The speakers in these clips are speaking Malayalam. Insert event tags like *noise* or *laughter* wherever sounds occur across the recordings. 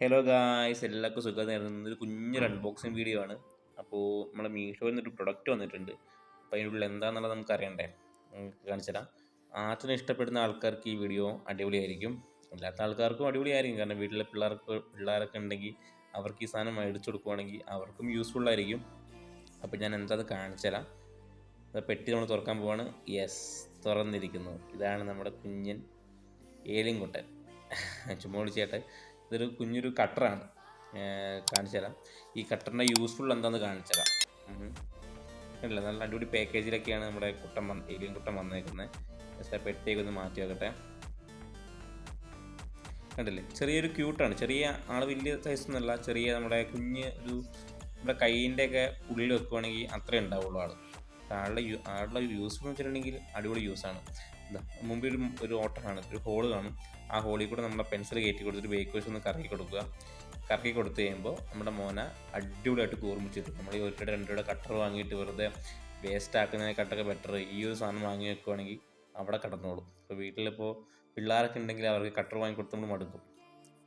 ഹലോ ഗായ്സ് എല്ലാവർക്കും സുഖം നേരുന്നത് ഒരു കുഞ്ഞൊരു അൺബോക്സിങ് വീഡിയോ ആണ്. അപ്പോൾ നമ്മളെ മീഷോയിൽ നിന്നൊരു പ്രൊഡക്റ്റ് വന്നിട്ടുണ്ട്. അപ്പോൾ അതിനുള്ളിൽ എന്താണെന്നുള്ളത് നമുക്ക് അറിയണ്ടേ? നമുക്ക് കാണിച്ചുതരാം ആർട്ടിനെ ഇഷ്ടപ്പെടുന്ന ആൾക്കാർക്ക് ഈ വീഡിയോ അടിപൊളിയായിരിക്കും. അല്ലാത്ത ആൾക്കാർക്കും അടിപൊളിയായിരിക്കും. കാരണം വീട്ടിലെ പിള്ളേർക്ക് പിള്ളേരൊക്കെ ഉണ്ടെങ്കിൽ അവർക്ക് ഈ സാധനം മേടിച്ചു കൊടുക്കുവാണെങ്കിൽ അവർക്കും യൂസ്ഫുൾ ആയിരിക്കും. അപ്പോൾ ഞാൻ എന്താ കാണിച്ചു തരാം. പെട്ടി നമ്മൾ തുറക്കാൻ പോവാണ്. യെസ് തുറന്നിരിക്കുന്നു. ഇതാണ് നമ്മുടെ കുഞ്ഞൻ ഏലിയൻ കുട്ടൻ *laughs* ചുമ്മാ വിളിച്ചേട്ടെ ഇതൊരു കുഞ്ഞൊരു കട്ടറാണ് കാണിച്ചു തരാം. ഈ കട്ടറിന്റെ യൂസ്ഫുൾ എന്താണെന്ന് കാണിച്ചു തരാം. കണ്ടില്ലേ നല്ല അടിപൊളി പാക്കേജിലൊക്കെയാണ് നമ്മുടെ കുട്ടൻ വന്ന് ഏലിയൻ കുട്ടൻ വന്നേക്കുന്നത് പെട്ടിയൊക്കെ ഒന്ന് മാറ്റി വെക്കട്ടെ. കണ്ടില്ലേ? ചെറിയൊരു ക്യൂട്ടാണ് ചെറിയ ആൾ വലിയ സൈസ് ഒന്നുമല്ല. ചെറിയ നമ്മുടെ കുഞ്ഞ് ഒരു നമ്മുടെ കൈയിന്റെ ഒക്കെ ഉള്ളിൽ വെക്കുവാണെങ്കിൽ അത്രേ ഉണ്ടാവുള്ളൂ ആൾ ആളുടെ ആളുടെ യൂസ് എന്ന് വെച്ചിട്ടുണ്ടെങ്കിൽ അടിപൊളി യൂസാണ് മുമ്പിൽ ഒരു ഒരു ഓട്ടമാണ് ഒരു ഹോൾ കാണും. ആ ഹോളിൽ കൂടെ നമ്മുടെ പെൻസിൽ കയറ്റി കൊടുത്തിട്ട് ബേക്ക് വശം ഒന്ന് കറക്കി കൊടുക്കുക. കറക്കി കൊടുത്തു കഴിയുമ്പോൾ നമ്മുടെ മോന അടിപൊളിയായിട്ട് കൂർമ്മിച്ചിട്ട് നമ്മൾ ഈ ഒരു രൂപയുടെ രണ്ട് രൂപയുടെ കട്ടർ വാങ്ങിയിട്ട് വെറുതെ വേസ്റ്റ് ആക്കുന്നതിനെക്കാട്ടൊക്കെ ബെറ്റർ ഈ ഒരു സാധനം വാങ്ങി വെക്കുവാണെങ്കിൽ അവിടെ കിടന്നോളും. ഇപ്പോൾ വീട്ടിലിപ്പോൾ പിള്ളേരൊക്കെ ഉണ്ടെങ്കിൽ അവർക്ക് കട്ടർ വാങ്ങി കൊടുത്തുകൊണ്ട് മടുക്കും.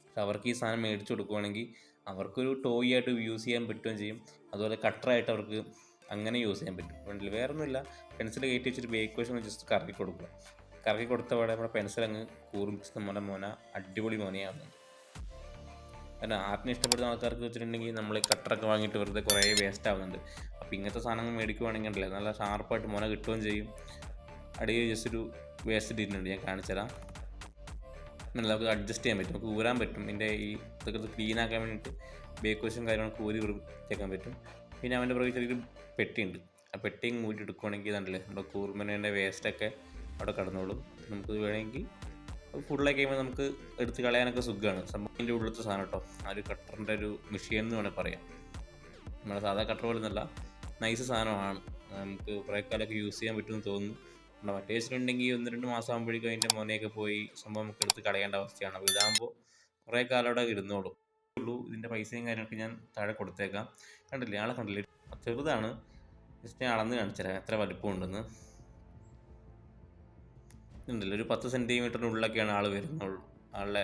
പക്ഷെ അവർക്ക് ഈ സാധനം മേടിച്ചു കൊടുക്കുവാണെങ്കിൽ അവർക്കൊരു ടോയ് ആയിട്ട് യൂസ് ചെയ്യാൻ പറ്റുകയും ചെയ്യും. അതുപോലെ കട്ടറായിട്ട് അവർക്ക് അങ്ങനെ യൂസ് ചെയ്യാൻ പറ്റും. ഫ്രണ്ടിൽ വേറെ ഒന്നുമില്ല പെൻസിൽ കയറ്റി വെച്ചിട്ട് ബേക്ക് വശം ജസ്റ്റ് കറക്കി കൊടുക്കുക. കറക്കി കൊടുത്ത പാടെ നമ്മുടെ പെൻസിൽ അങ്ങ് കൂറിച്ച് നമ്മുടെ മോന അടിപൊളി മോനയാണ് കാരണം ആർട്ടിനെ ഇഷ്ടപ്പെടുന്ന ആൾക്കാർക്ക് വെച്ചിട്ടുണ്ടെങ്കിൽ നമ്മൾ കട്ടറൊക്കെ വാങ്ങിയിട്ട് വെറുതെ കുറേ വേസ്റ്റ് ആവുന്നുണ്ട്. അപ്പോൾ ഇങ്ങനത്തെ സാധനങ്ങൾ മേടിക്കുവാണെങ്കിൽ ഉണ്ടല്ലേ നല്ല ഷാർപ്പായിട്ട് മോന കിട്ടുകയും ചെയ്യും. അടിയിൽ ജസ്റ്റ് ഒരു വേസ്റ്റ് ഇട്ടിട്ടുണ്ട് ഞാൻ കാണിച്ചുതരാം നമുക്ക് അഡ്ജസ്റ്റ് ചെയ്യാൻ പറ്റും നമുക്ക് ഊരാൻ പറ്റും. ഇതിന്റെ ഈ ഇതൊക്കെ ക്ലീൻ ആക്കാൻ വേണ്ടിയിട്ട് ബേക്ക് വശം കാര്യങ്ങളൊക്കെ ഊരി വൃത്തിയാക്കാൻ പറ്റും. പിന്നെ അവന്റെ പുറകെ ചെറിയൊരു പെട്ടിയുണ്ട്. ആ പെട്ടിയും മൂടി എടുക്കുവാണെങ്കിൽ ഇതുണ്ടല്ലേ നമ്മുടെ കൂർമനേന്റെ വേസ്റ്റൊക്കെ അവിടെ കടന്നോളും. നമുക്ക് വേണമെങ്കിൽ ഫുള്ളായി കഴിയുമ്പോൾ നമുക്ക് എടുത്ത് കളയാനൊക്കെ സുഖമാണ്. സംഭവത്തിന്റെ ഉള്ളിലത്തെ സാധനം കേട്ടോ. ആ ഒരു കട്ടറിന്റെ ഒരു മെഷീൻ എന്ന് വേണമെങ്കിൽ പറയാം. നമ്മുടെ സാധാ കട്ടർ പോലെ ഒന്നല്ല നൈസ് സാധനമാണ്. നമുക്ക് കുറേ കാലമൊക്കെ യൂസ് ചെയ്യാൻ പറ്റുമെന്ന് തോന്നുന്നു. നമ്മുടെ മറ്റേ വെച്ചിട്ടുണ്ടെങ്കിൽ ഒന്ന് രണ്ട് മാസം ആകുമ്പോഴേക്കും അതിന്റെ മോനെയൊക്കെ പോയി സംഭവം നമുക്ക് എടുത്ത് കളയേണ്ട അവസ്ഥയാണ്. അപ്പോൾ ഇതാകുമ്പോൾ കുറേ കാലം അവിടെ ഇരുന്നോളും. ഉള്ളൂ ഇതിന്റെ പൈസയും കാര്യങ്ങളൊക്കെ ഞാൻ താഴെ കൊടുത്തേക്കാം. കണ്ടില്ലേ? ആളെ കണ്ടില്ലേ? ചെറുതാണ്. ജസ്റ്റ് ഞാൻ അളന്ന് കാണിച്ചുതരാം എത്ര വലിപ്പമുണ്ടെന്ന്. ഉണ്ടല്ലോ ഒരു പത്ത് സെന്റിമീറ്ററിന്റെ ഉള്ളിലൊക്കെയാണ് ആൾ വരുന്നുള്ളൂ. ആളുടെ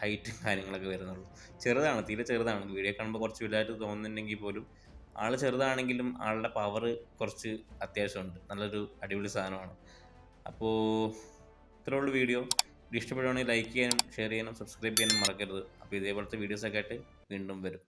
ഹൈറ്റും കാര്യങ്ങളൊക്കെ വരുന്നുള്ളൂ. ചെറുതാണ് തീരെ ചെറുതാണ്. വീഡിയോ കാണുമ്പോൾ കുറച്ച് വലുതായിട്ട് തോന്നുന്നുണ്ടെങ്കിൽ പോലും ആൾ ചെറുതാണെങ്കിലും ആളുടെ പവർ കുറച്ച് അത്യാവശ്യമുണ്ട്. നല്ലൊരു അടിപൊളി സാധനമാണ്. അപ്പോൾ ഇത്രേ ഉള്ളൂ വീഡിയോ ഇഷ്ടപ്പെടുകയാണെങ്കിൽ ലൈക്ക് ചെയ്യാനും ഷെയർ ചെയ്യാനും സബ്സ്ക്രൈബ് ചെയ്യാനും മറക്കരുത്. അപ്പോൾ ഇതേപോലത്തെ വീഡിയോസൊക്കെ ആയിട്ട് വീണ്ടും വരും.